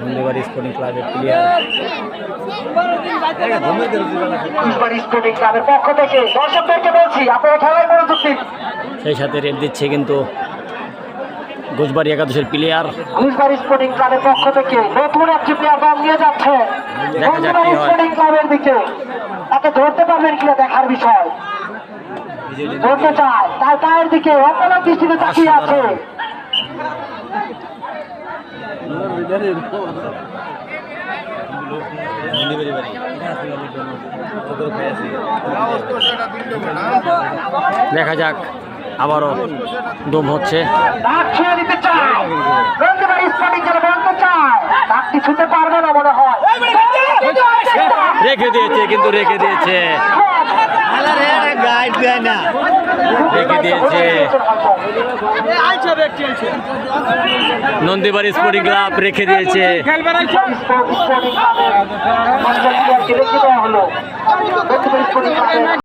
ধন্যবাদ স্পোর্টিং ক্লাবের player ইসবাড়ি sporting ক্লাবের পক্ষ থেকে দর্শকদেরকে বলছি আপনারা খেলায় মনোযোগ সেই সাথে রেট দিচ্ছে কিন্তু ঘোষবাড়ি একাদশের প্লেয়ার ঘুষবাড়ি স্পোর্টিং ক্লাবের পক্ষ থেকে নতুন একটি প্লেয়ার দল নিয়ে যাচ্ছে দেখা যাক কি হয়। স্পোর্টিং ক্লাবের দিকে তাকে ধরতে পারবেন কিনা দেখার বিষয়। ধরতে চায় তার পায়ের দিকে অপরাধ দৃষ্টিতে তাকিয়ে আছে। দেখা যাক আবারও ডুব হচ্ছে। হয়। রেখে দিয়েছে কিন্তু রেখে দিয়েছে। রেখে দিয়েছে। নন্দীবাড়ি স্পোর্টিং ক্লাব রেখে দিয়েছে। স্পোর্টিং ক্লাবের রেখে দেওয়া হলো ঘুষবাড়ি স্পোর্টিং ক্লাবের